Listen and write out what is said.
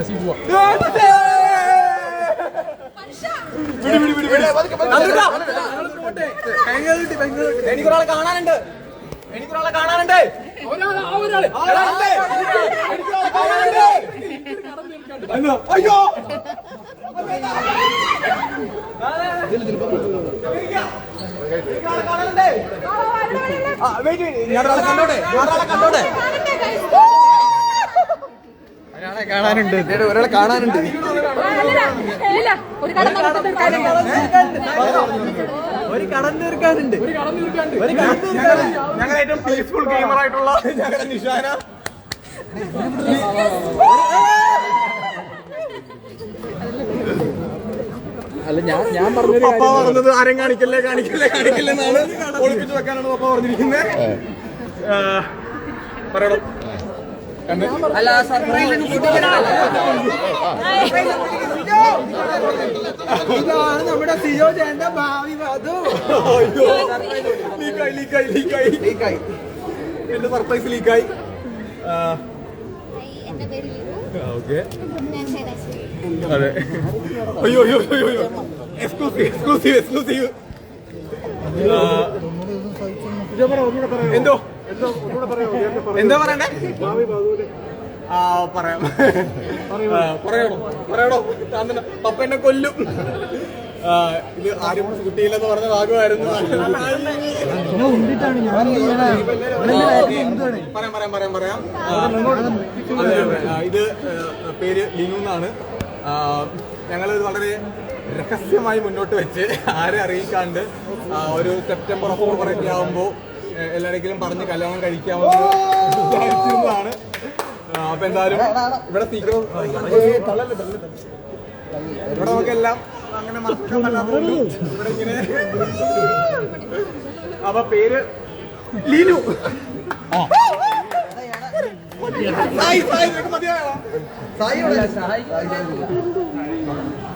ശശി പോവാ എനിക്കൊരാളെ കാണാനുണ്ട് എനിക്കൊരാളെ കാണാനുണ്ട് ഒരാൾ ഒരാൾ അയ്യോ. ആ, wait, wait. ഞാനൊരാളെ കണ്ടോട്ടെ കണ്ടോട്ടെ ഒരാളെ കാണാനുണ്ട്. ഒരാളെ കാണാനുണ്ട്. ഒരു കട നമുക്ക് ഒരു കടം തീർക്കാനുണ്ട്. ഞങ്ങൾ ഏറ്റവും പീസ്ഫുൾ ഗെയിമർ ആയിട്ടുള്ള ഞങ്ങളുടെ നിഷാന. അല്ല ഞാൻ ഞാൻ പറഞ്ഞത് പപ്പ പറഞ്ഞത് ആരും കാണിക്കല്ലേ കാണിക്കല്ലേ കാണിക്കല്ലേ? എന്നാണ് ഒളിപ്പിച്ചു വെക്കാനാണ് പപ്പ പറഞ്ഞിരിക്കുന്നത്. പറയണം. അല്ല ഇതാണ് നമ്മുടെ സിയോ ചേട്ട ഭാവി വധു. അയ്യോ. ലീക്കായി ലീക്കായി ലീക്കായി. ലീക്കായി. എന്റെ സർപ്രൈസ് ലീക്കായി. ഓക്കെ. അതെ. അയ്യോ അയ്യോ അയ്യോ അയ്യോ. എക്സ്ക്ലൂസീവ് എക്സ്ക്ലൂസീവ് എക്സ്ക്ലൂസീവ് എന്തോ? എന്തോ പറയണ്ടേ? ആ പറയാം. പറയണോ? പറയണോ? പപ്പ എന്നെ കൊല്ലും. ഇത് ആരും കിട്ടിയില്ലെന്ന് പറഞ്ഞ ഭാഗമായിരുന്നു പറയാം പറയാം പറയാം പറയാം. ഇത് പേര് ലിനു എന്നാണ്. ഞങ്ങൾ വളരെ രഹസ്യമായി മുന്നോട്ട് വെച്ച് ആരെ അറിയിക്കാണ്ട് ഒരു സെപ്റ്റംബർ ഒക്ടോബർ ഒക്കെ ആകുമ്പോൾ എല്ലാരെങ്കിലും പറഞ്ഞ് കല്യാണം ആ, അപ്പൊ എന്തായാലും ഇവിടെ സീക്രട്ട് ഇവിടെ നമുക്കെല്ലാം അങ്ങനെ മറക്കാൻ പറ്റാത്തതുകൊണ്ട് ഇവിടെ ഇങ്ങനെ അപ്പൊ പേര് ലീനു സായി സായി.